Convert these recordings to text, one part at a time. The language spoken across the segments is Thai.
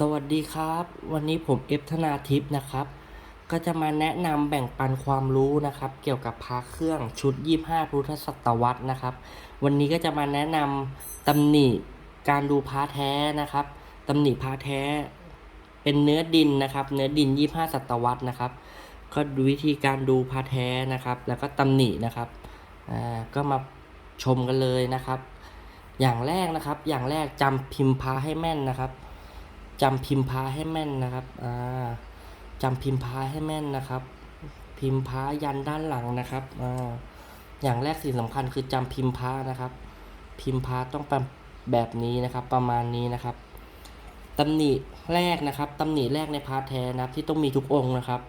สวัสดีครับ วันนี้ผมเอฟธนาทิพย์นะครับ ก็จะมาแนะนำแบ่งปันความรู้นะครับ เกี่ยวกับพระเครื่องชุด 25 พุทธศตวรรษนะครับ วันนี้ก็จะมาแนะนำตำหนิการดูพระแท้นะครับตำหนิพระแท้ เป็นเนื้อดินนะครับ เนื้อดิน 25 ศตวรรษนะครับ ก็ดูวิธีการดูพระแท้นะครับ แล้วก็ตำหนินะครับอ่าก็มาชมกันเลยนะครับ อย่างแรกนะครับ อย่างแรกจำพิมพ์พระให้แม่นนะครับ จำพิมพ์พาให้แม่นนะครับอ่าจำพิมพ์พาให้แม่นนะครับ พิมพ์พายันด้านหลังนะครับอ่าอย่างแรกสิ่งสำคัญคือจำพิมพ์พานะครับ พิมพ์พาต้องแบบนี้นะครับ ประมาณนี้นะครับตำหนิแรกนะครับตำหนิแรกในพาแท้นะครับ ที่ต้องมีทุกองค์นะครับ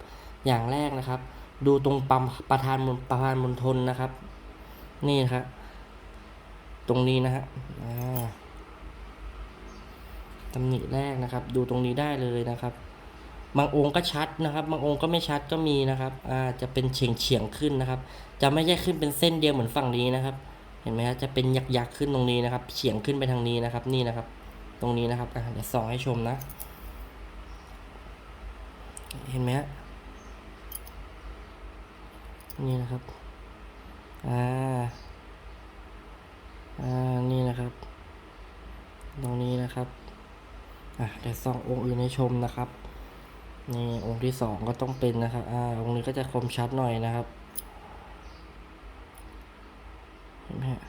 อย่างแรกนะครับ ดูตรงปั๊มประธานมประธานมณฑลนะครับ นี่นะครับตรงนี้นะฮะอ่า ตำหนิแรกนะครับ ดูตรงนี้ได้เลยนะครับ บางองค์ก็ชัดนะครับ บางองค์ก็ไม่ชัดก็มีนะครับอ่าจะเป็นเฉียงเฉียงขึ้นนะครับ จะไม่ใช่ขึ้นเป็นเส้นเดียวเหมือนฝั่งนี้นะครับ เห็นไหมครับจะเป็นยักยักขึ้นตรงนี้นะครับ เฉียงขึ้นไปทางนี้นะครับ นี่นะครับ ตรงนี้นะครับอะเดี๋ยวส่องให้ชมนะ เห็นไหมฮะนี่นะครับ อ่า อ่า นี่นะครับ ตรงนี้นะครับ อะเดี๋ยวสององค์อื่นให้ชมนะครับนี่องค์ที่สองก็ต้องเป็นนะครับอ่าองค์นี้ก็จะคมชัดหน่อยนะครับเห็นไหมฮะ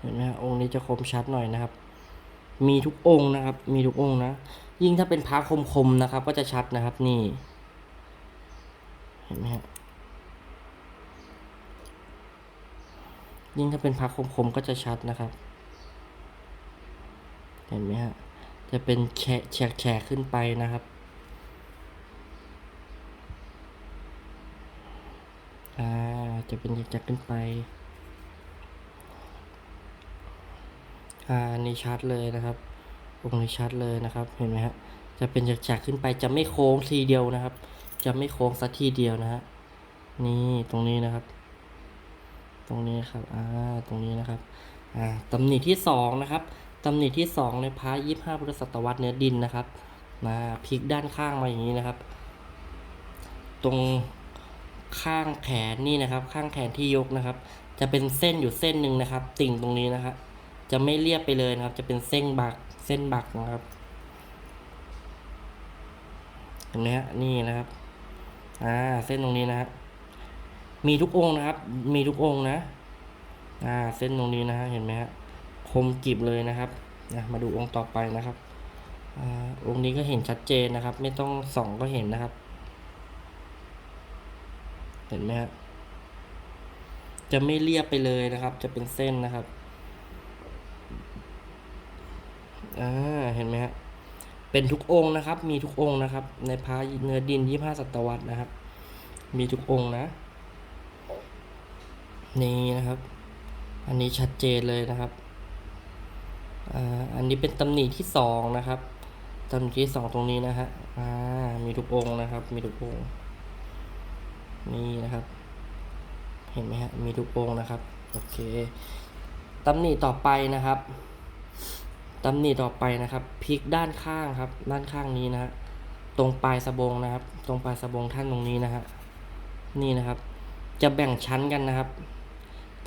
เห็นไหมฮะองค์นี้จะคมชัดหน่อยนะครับ มีทุกองค์นะครับ มีทุกองค์นะยิ่งถ้าเป็นพระคมๆนะครับ ก็จะชัดนะครับนี่ เห็นไหมฮะยิ่งถ้าเป็นพระคมๆก็จะชัดนะครับ เห็นไหมฮะ จะเป็นแฉกแฉกขึ้นไปนะครับอ่าจะเป็นแฉกขึ้นไปอ่านี่ชัดเลยนะครับองค์นี้ชัดเลยนะครับ เห็นไหมฮะ จะเป็นแฉกแฉกขึ้นไปจะไม่โค้งทีเดียวนะครับ จะไม่โค้งสักทีเดียวนะฮะ นี่ตรงนี้นะครับ ตรงนี้ครับ อ่า ตรงนี้นะครับ อ่าตำหนิที่สองนะครับ ตำหนิที่สองในพระยี่ห้าพุทธศตวรรษเนื้อดินนะครับมาพลิกด้านข้างมาอย่างนี้นะครับ ตรงข้างแขนนี่นะครับ ข้างแขนที่ยกนะครับ จะเป็นเส้นอยู่เส้นหนึ่งนะครับ ติ่งตรงนี้นะครับจะไม่เรียบไปเลยนะครับ จะเป็นเส้นบักเส้นบักนะครับเห็นไหมฮะนี่นะครับอ่าเส้นตรงนี้นะฮะมีทุกองนะครับ มีทุกองนะอ่าเส้นตรงนี้นะฮะเห็นไหมฮะ คมกริบเลยนะครับนะมาดูองค์ต่อไปนะครับอองค์นี้ก็เห็นชัดเจนนะครับ ไม่ต้องส่องก็เห็นนะครับ เห็นไหมฮะจะไม่เรียบไปเลยนะครับ จะเป็นเส้นนะครับอ่าเห็นไหมฮะเป็นทุกองค์นะครับ มีทุกองค์นะครับ ในพระเนื้อดินยี่ห้าศตวรรษนะครับ มีทุกองค์นะ นี่นะครับ อันนี้ชัดเจนเลยนะครับ อันนี้เป็นตำหนิที่สองนะครับตำหนิที่สองตรงนี้นะฮะมีทุกองค์นะครับ มีทุกองค์นี่นะครับ เห็นไหมฮะมีทุกองค์นะครับโอเคตำหนิต่อไปนะครับตำหนิต่อไปนะครับพลิกด้านข้างครับ ด้านข้างนี้นะฮะตรงปลายสะบงนะครับ ตรงปลายสะบงท่านตรงนี้นะฮะนี่นะครับ จะแบ่งชั้นกันนะครับ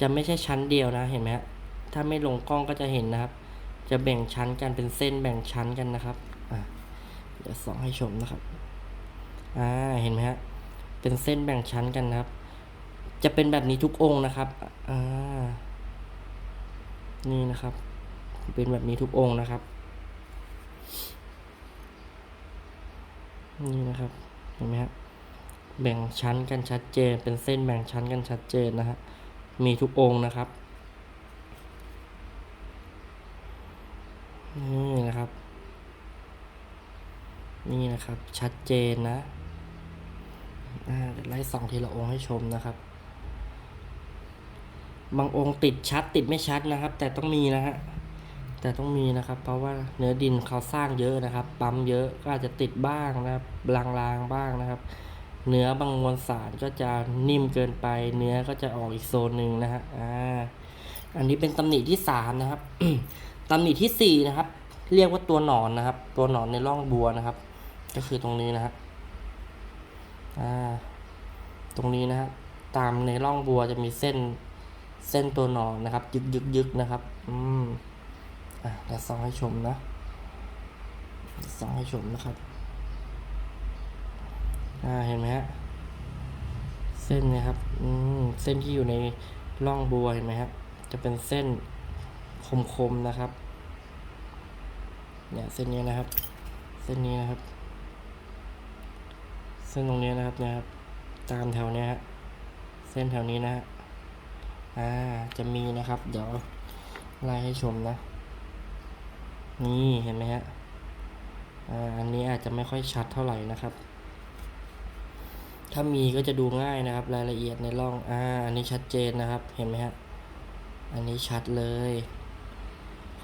จะไม่ใช่ชั้นเดียวนะเห็นไหมฮะถ้าไม่ลงกล้องก็จะเห็นนะครับ จะแบ่งชั้นกันเป็นเส้นแบ่งชั้นกันนะครับอะเดี๋ยวส่องให้ชมนะครับอ่าเห็นไหมฮะเป็นเส้นแบ่งชั้นกันนะครับ จะเป็นแบบนี้ทุกองค์นะครับอ่านี่นะครับ เป็นแบบนี้ทุกองค์นะครับ นี่นะครับเห็นไหมฮะแบ่งชั้นกันชัดเจน เป็นเส้นแบ่งชั้นกันชัดเจนนะฮะมีทุกองค์นะครับ นี่นะครับ นี่นะครับชัดเจนนะอ่าไล่ส่องทีละองค์ให้ชมนะครับ บางองค์ติดชัดติดไม่ชัดนะครับ แต่ต้องมีนะฮะแต่ต้องมีนะครับ เพราะว่าเนื้อดินเขาสร้างเยอะนะครับ ปั๊มเยอะก็อาจจะติดบ้างนะครับลางๆบ้างนะครับ เนื้อบางมวลสารก็จะนิ่มเกินไป เนื้อก็จะออกอีกโซนหนึ่งนะฮะอ่าอันนี้เป็นตำหนิที่สามนะครับ ตำหนิที่สี่นะครับ เรียกว่าตัวหนอนนะครับ ตัวหนอนในร่องบัวนะครับ ก็คือตรงนี้นะครับอ่าตรงนี้นะฮะตามในร่องบัวจะมีเส้นเส้นตัวหนอนนะครับ ยึกยึกยึกนะครับ อืมอะเดี๋ยวส่องให้ชมนะส่องให้ชมนะครับ อ่าเห็นไหมฮะเส้นนะครับ อืมเส้นที่อยู่ในร่องบัวเห็นไหมครับจะเป็นเส้น คมๆนะครับ เนี่ยเส้นนี้นะครับ เส้นนี้นะครับ เส้นตรงนี้นะครับนี่ยครับ ตามแถวเนี้ยฮะเส้นแถวนี้นะฮะอ่าจะมีนะครับ เดี๋ยวไล่ให้ชมนะ นี่เห็นไหมฮะอ่าอันนี้อาจจะไม่ค่อยชัดเท่าไหร่นะครับ ถ้ามีก็จะดูง่ายนะครับ รายละเอียดในร่องอ่าอันนี้ชัดเจนนะครับ เห็นไหมฮะอันนี้ชัดเลย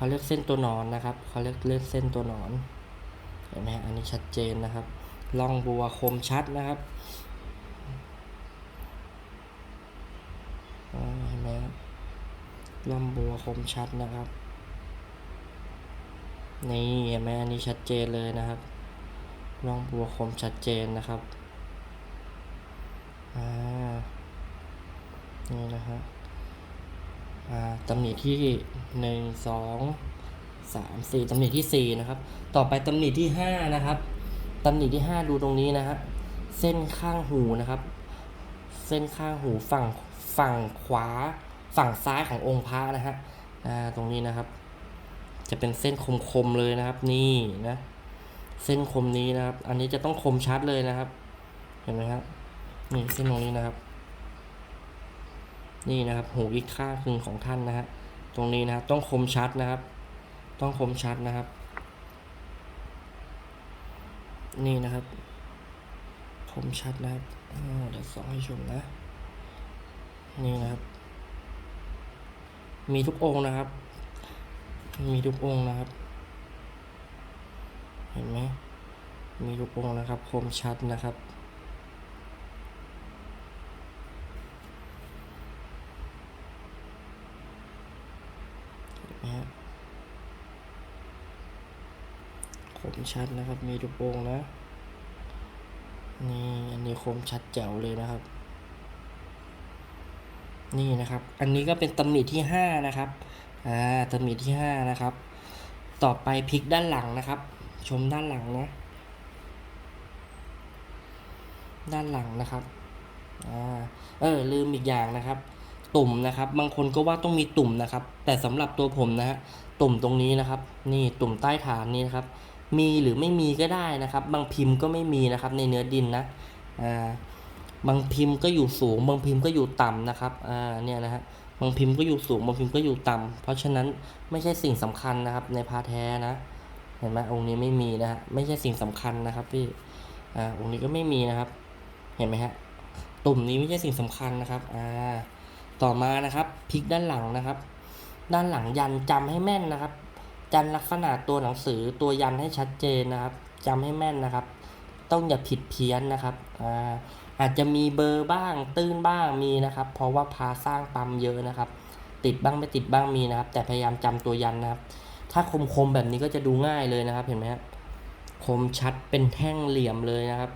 เขาเรียกเส้นตัวนอนนะครับเขาเรียกเลือกเส้นตัวนอนเห็นไหมอันนี้ชัดเจนนะครับร่องบัวคมชัดนะครับเห็นไหมครับลำบัวคมชัดนะครับนี่เห็นไหมอันนี้ชัดเจนเลยนะครับลำบัวคมชัดเจนนะครับอ่านี่นะฮะอ่า ตำหนิที่หนึ่งสองสามสี่ตำหนิที่สี่นะครับ ต่อไปตำหนิที่ห้านะครับตำหนิที่ห้าดูตรงนี้นะฮะเส้นข้างหูนะครับ เส้นข้างหูฝั่งฝั่งขวาฝั่งซ้ายขององค์พระนะฮะตรงนี้นะครับ จะเป็นเส้นคมๆเลยนะครับ นี่นะเส้นคมนี้นะครับ อันนี้จะต้องคมชัดเลยนะครับ เห็นไหมครับนี่เส้นตรงนี้นะครับ นี่นะครับหูอีกข้างหนึ่งของท่านนะฮะตรงนี้นะครับต้องคมชัดนะครับ ต้องคมชัดนะครับ นี่นะครับ คมชัดนะครับเดี๋ยวส่องให้ชมนะ นี่นะครับ มีทุกองค์นะครับ มีทุกองค์นะครับ เห็นไหมมีทุกองค์นะครับ คมชัดนะครับ เห็นไหมฮะคม ชัดนะครับ มีทุกองค์นะ นี่อันนี้คมชัดแจ๋วเลยนะครับ นี่นะครับ อันนี้ก็เป็นตำหนิที่ห้านะครับ อ่าตำหนิที่ห้านะครับ ต่อไปพลิกด้านหลังนะครับ ชมด้านหลังนะ ด้านหลังนะครับอ่าเออลืมอีกอย่างนะครับ ตุ่มนะครับ บางคนก็ว่าต้องมีตุ่มนะครับ แต่สำหรับตัวผมนะฮะตุ่มตรงนี้นะครับ นี่ตุ่มใต้ฐานนี้นะครับ มีหรือไม่มีก็ได้นะครับ บางพิมพ์ก็ไม่มีนะครับในเนื้อดินนะอ่าบางพิมพ์ก็อยู่สูง บางพิมพ์ก็อยู่ต่ำนะครับอ่าเนี่ยนะฮะบางพิมพ์ก็อยู่สูง บางพิมพ์ก็อยู่ต่ำเพราะฉะนั้นไม่ใช่สิ่งสำคัญนะครับ ในพาแท้นะเห็นไหมองค์นี้ไม่มีนะฮะไม่ใช่สิ่งสำคัญนะครับพี่อ่าองค์นี้ก็ไม่มีนะครับ เห็นไหมฮะตุ่มนี้ไม่ใช่สิ่งสำคัญนะครับอ่าต่อมานะครับพลิกด้านหลังนะครับ ด้านหลังยันจำให้แม่นนะครับ จันลักษณะตัวหนังสือตัวยันให้ชัดเจนนะครับจำให้แม่นนะครับ ต้องอย่าผิดเพี้ยนนะครับอ่าอาจจะมีเบอร์บ้างตื้นบ้างมีนะครับ เพราะว่าพาสร้างปั๊มเยอะนะครับ ติดบ้างไม่ติดบ้างมีนะครับ แต่พยายามจำตัวยันนะครับ ถ้าคมคมๆแบบนี้ก็จะดูง่ายเลยนะครับ เห็นไหมครับคมชัดเป็นแท่งเหลี่ยมเลยนะครับ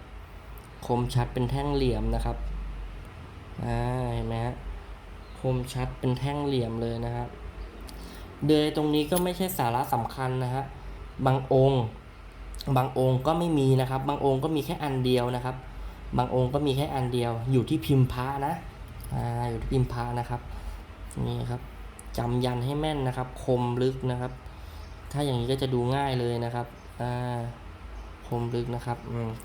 คมชัดเป็นแท่งเหลี่ยมนะครับอ่าเห็นไหมฮะคมชัดเป็นแท่งเหลี่ยมเลยนะครับ เดยตรงนี้ก็ไม่ใช่สาระสำคัญนะฮะบางองค์ บางองค์ก็ไม่มีนะครับ บางองค์ก็มีแค่อันเดียวนะครับ บางองค์ก็มีแค่อันเดียว อยู่ที่พิมพ์พระนะอ่าอยู่ที่พิมพ์พระนะครับนี่ครับจำยันให้แม่นนะครับ คมลึกนะครับ ถ้าอย่างนี้ก็จะดูง่ายเลยนะครับอ่าคมลึกนะครับ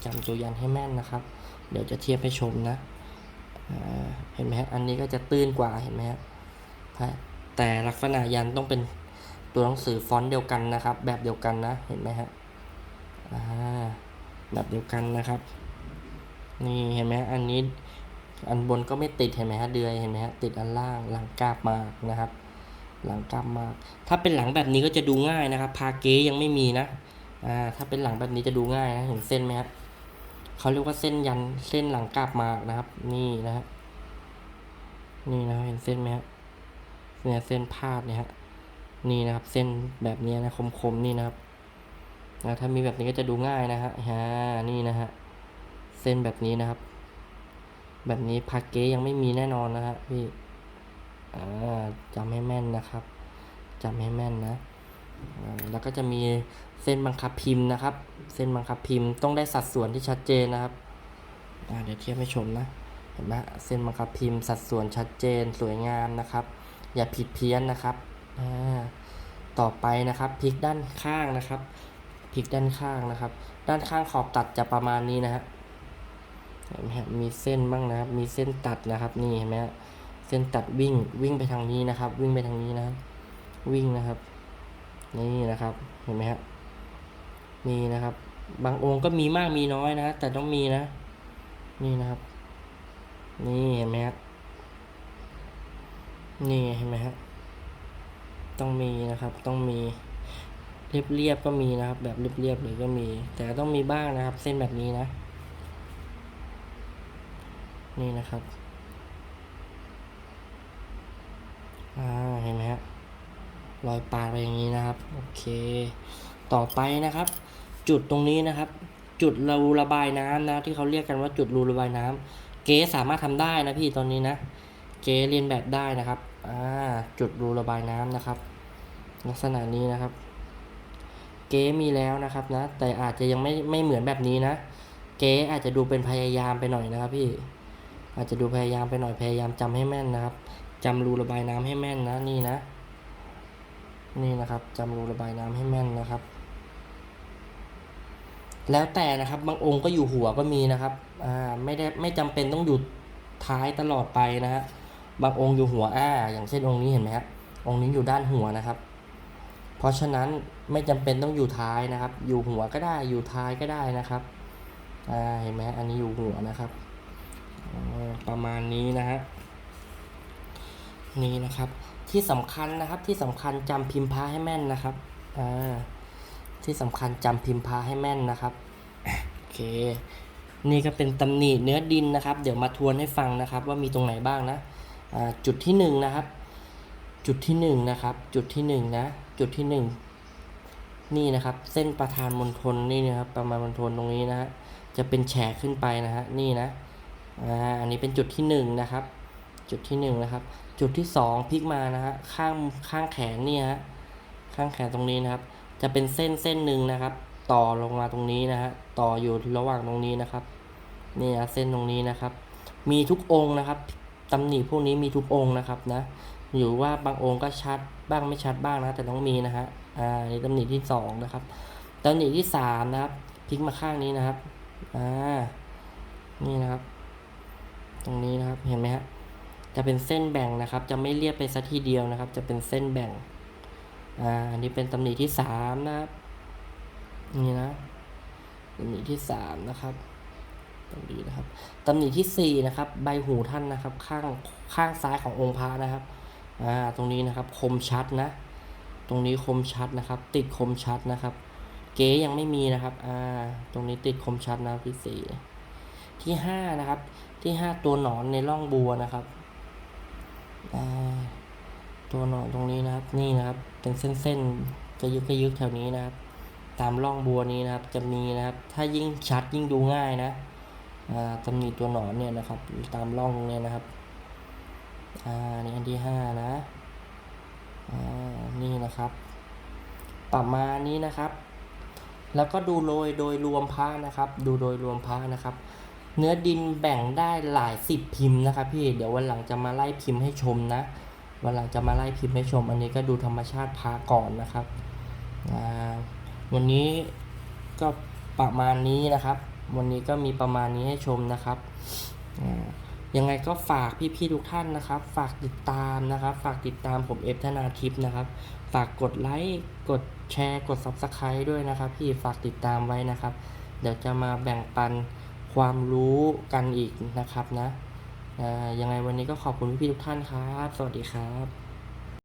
จำตัวยันให้แม่นนะครับ เดี๋ยวจะเทียบให้ชมนะเห็นไหมฮะอันนี้ก็จะตื้นกว่าเห็นไหมฮะ แต่ลักษณะยันต้องเป็นตัวหนังสือฟอนต์เดียวกันนะครับ แบบเดียวกันนะเห็นไหมฮะอ่าแบบเดียวกันนะครับ นี่เห็นไหมอันนี้อันบนก็ไม่ติดเห็นไหมฮะเดือยเห็นไหมฮะติดอันล่างหลังกราบมากนะครับ หลังกราบมาก ถ้าเป็นหลังแบบนี้ก็จะดูง่ายนะครับ พาเก๊ยังไม่มีนะอ่าถ้าเป็นหลังแบบนี้จะดูง่ายนะเห็นเส้นไหมฮะเขาเรียกว่าเส้นยันเส้นหลังกราบมากนะครับ นี่นะฮะนี่นะเห็นเส้นไหมฮะ เนี่ยเส้นพาดเนี่ยฮะนี่นะครับ เส้นแบบนี้นะคมๆนี่นะครับนะถ้ามีแบบนี้ก็จะดูง่ายนะฮะฮะนี่นะฮะเส้นแบบนี้นะครับ แบบนี้พาเก๊ยังไม่มีแน่นอนนะฮะพี่อ่าจำให้แม่นนะครับจำให้แม่นนะแล้วก็จะมีเส้นบังคับพิมพ์นะครับ เส้นบังคับพิมพ์ต้องได้สัดส่วนที่ชัดเจนนะครับเดี๋ยวเทียบให้ชมนะเห็นไหมเส้นบังคับพิมพ์สัดส่วนชัดเจนสวยงามนะครับ อย่าผิดเพี้ยนนะครับต่อไปนะครับพลิกด้านข้างนะครับพลิกด้านข้างนะครับ ด้านข้างขอบตัดจะประมาณนี้นะฮะเห็นไหมฮะมีเส้นบ้างนะครับ มีเส้นตัดนะครับนี่เห็นไหมฮะเส้นตัดวิ่งวิ่งไปทางนี้นะครับ วิ่งไปทางนี้นะครับ วิ่งนะครับ นี่นะครับเห็นไหมฮะนี่นะครับ บางองค์ก็มีมากมีน้อยนะแต่ต้องมีนะ นี่นะครับ นี่เห็นไหมครับ นี่เห็นไหมครับต้องมีนะครับต้องมีเรียบเรียบๆก็มีนะครับ แบบเรียบเรียบๆเลยก็มี แต่ต้องมีบ้างนะครับ เส้นแบบนี้นะ นี่นะครับอ่าเห็นไหมฮะรอยปาดไปอย่างนี้นะครับ โอเค ต่อไปนะครับ จุดตรงนี้นะครับ จุดรูระบายน้ำนะ ที่เขาเรียกกันว่าจุดรูระบายน้ำเก๊สามารถทำได้นะพี่ตอนนี้นะ เก๊เรียนแบบได้นะครับ อ่าจุดรูระบายน้ำนะครับ ลักษณะนี้นะครับ เก๊มีแล้วนะครับนะ แต่อาจจะยังไม่ไม่เหมือนแบบนี้นะ เก๊อาจจะดูเป็นพยายามไปหน่อยนะครับพี่อาจจะดูพยายามไปหน่อยพยายามจำให้แม่นนะครับจำรูระบายน้ำให้แม่นนะนี่นะ นี่นะครับจำรูระบายน้ำให้แม่นนะครับ แล้วแต่นะครับบางองค์ก็อยู่หัวก็มีนะครับอ่าไม่ได้ไม่จำเป็นต้องอยู่ท้ายตลอดไปนะฮะ บางองค์อยู่หัวอ่าอย่างเช่นองค์นี้เห็นไหมครับองค์นี้อยู่ด้านหัวนะครับ เพราะฉะนั้นไม่จำเป็นต้องอยู่ท้ายนะครับ อยู่หัวก็ได้อยู่ท้ายก็ได้นะครับอ่าเห็นไหมอันนี้อยู่หัวนะครับประมาณนี้นะฮะนี่นะครับ ที่สำคัญนะครับที่สำคัญจำพิมพ์พระให้แม่นนะครับอ่าที่สำคัญจำพิมพ์พระให้แม่นนะครับโอเค นี่ก็เป็นตำหนิเนื้อดินนะครับ เดี๋ยวมาทวนให้ฟังนะครับ ว่ามีตรงไหนบ้างนะ จุดที่หนึ่งนะครับ จุดที่หนึ่งนะครับ จุดที่หนึ่งนะ จุดที่หนึ่งนี่นะครับ เส้นประธานมณฑลนี่นะครับ ประมาณมณฑลตรงนี้นะฮะ จะเป็นแฉกขึ้นไปนะฮะ นี่นะ อ่า อันนี้เป็นจุดที่หนึ่งนะครับ จุดที่หนึ่งนะครับ จุดที่สองพลิกมานะฮะ ข้างข้างแขนเนี่ยฮะ ข้างแขนตรงนี้นะครับ จะเป็นเส้นเส้นหนึ่งนะครับ ต่อลงมาตรงนี้นะฮะ ต่ออยู่ระหว่างตรงนี้นะครับ นี่นะเส้นตรงนี้นะครับ มีทุกองค์นะครับ ตำหนิพวกนี้มีทุกองค์นะครับนะอยู่ว่าบางองค์ก็ชัดบ้างไม่ชัดบ้างนะ แต่ต้องมีนะฮะอ่านี่ตำหนิที่สองนะครับตำหนิที่สามนะครับพลิกมาข้างนี้นะครับอ่านี่นะครับ ตรงนี้นะครับเห็นไหมฮะจะเป็นเส้นแบ่งนะครับ จะไม่เรียบไปสัทีเดียวนะครับ จะเป็นเส้นแบ่งอ่าอันนี้เป็นตำหนิที่สามนะครับนี่นะตำหนิที่สามนะครับ ตรงนี้นะครับตำหนิที่สี่นะครับใบหูท่านนะครับข้างข้างซ้ายขององค์พระนะครับอ่าตรงนี้นะครับคมชัดนะ ตรงนี้คมชัดนะครับ ติดคมชัดนะครับ เก๋ยังไม่มีนะครับอ่าตรงนี้ติดคมชัดนะที่สี่ที่ห้านะครับที่ห้าตัวหนอนในร่องบัวนะครับอ่าตัวหนอนตรงนี้นะครับนี่นะครับเป็นเส้นๆกระยึกกระยึกแถวนี้นะครับ ตามร่องบัวนี้นะครับจะมีนะครับ ถ้ายิ่งชัดยิ่งดูง่ายนะ ตำหนิตัวหนอนเนี่ยนะครับ ตามร่องเนี่ยนะครับอ่านี่อันที่ห้านะอ่านี่นะครับประมาณนี้นะครับ แล้วก็ดูโดยโดยรวมพระนะครับ ดูโดยรวมพระนะครับ เนื้อดินแบ่งได้หลายสิบพิมพ์นะครับ พี่ เดี๋ยววันหลังจะมาไล่พิมพ์ให้ชมนะวันหลังจะมาไล่พิมพ์ให้ชม อันนี้ก็ดูธรรมชาติพาก่อนนะครับ วันนี้ก็ประมาณนี้นะครับ วันนี้ก็มีประมาณนี้ให้ชมนะครับยังไงก็ฝากพี่ๆทุกท่านนะครับ ฝากติดตามนะครับ ฝากติดตามผมเอฟธนาทิพย์นะครับ ฝากกดไลค์กดแชร์กด Subscribe ด้วยนะครับ พี่ฝากติดตามไว้นะครับ เดี๋ยวจะมาแบ่งปันความรู้กันอีกนะครับนะยังไงวันนี้ก็ขอบคุณพี่ๆทุกท่านครับ สวัสดีครับ